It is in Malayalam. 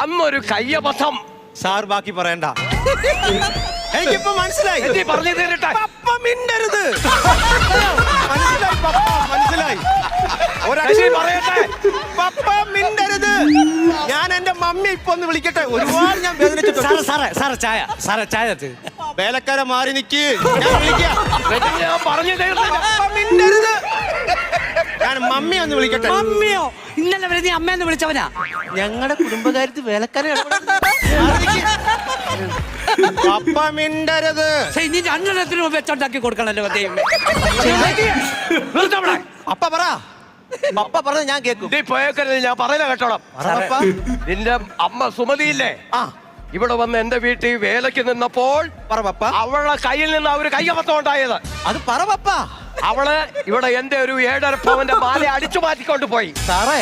അന്നൊരു കയ്യബദ്ധം. സാർ ബാക്കി പറയണ്ട. എനിക്കിപ്പോ മനസ്സിലായി. നീ പറഞ്ഞു തീരട്ടെ പപ്പ മിണ്ടരുത്. മനസ്സിലായി പപ്പ മനസ്സിലായി. ഒരക്ഷരം പറയട്ടെ. പപ്പ മിണ്ടരുത്. ഞാൻ എന്റെ മമ്മി ഇപ്പൊ ഒന്ന് വിളിക്കട്ടെ. ഒരുപാട് ഞാൻ വേദനിച്ചിട്ടുണ്ട്. സാറേ സാറേ സാറേ ചായ. സാറേ ചായ. വേലക്കാരെ മാറി നിക്ക്. ഞാൻ വിളിക്കാം. ഞാൻ പറഞ്ഞു തീർന്നില്ല ഞാൻ മമ്മി ഒന്ന് വിളിക്കട്ടെ. മമ്മിയോ? ഇന്നലെ വരെ നീ അമ്മയെന്ന് വിളിച്ചവനാ? ഞങ്ങളുടെ കുടുംബകാര്യത്തിൽ വേലക്കാരെ പപ്പ മിണ്ടരുത്. പക്ഷെ ഇനി രണ്ടെണ്ണത്തിന് വെച്ചുണ്ടാക്കി കൊടുക്കണല്ലോ ദൈവമേ. നിർത്തവിടെ അപ്പ പറ. പപ്പ പറഞ്ഞ ഞാൻ കേക്കും. നീ പോയേക്കരുത് ഞാൻ പറയുന്ന കേട്ടോളാം. നിന്റെ അമ്മ സുമതിയില്ലേ? ആ. ഇവിടെ വന്ന് എന്റെ വീട്ടിൽ വേലയ്ക്ക് നിന്നപ്പോൾ പറ പപ്പ. അവളുടെ കയ്യിൽ നിന്ന് ആ ഒരു ഉണ്ടായത്. അത് പറ പപ്പ. അവൾ ഇവിടെ എന്റെ ഒരു ഏഴര പവന്റെ മാല അടിച്ചു മാറ്റിക്കൊണ്ട് പോയി. സാറേ.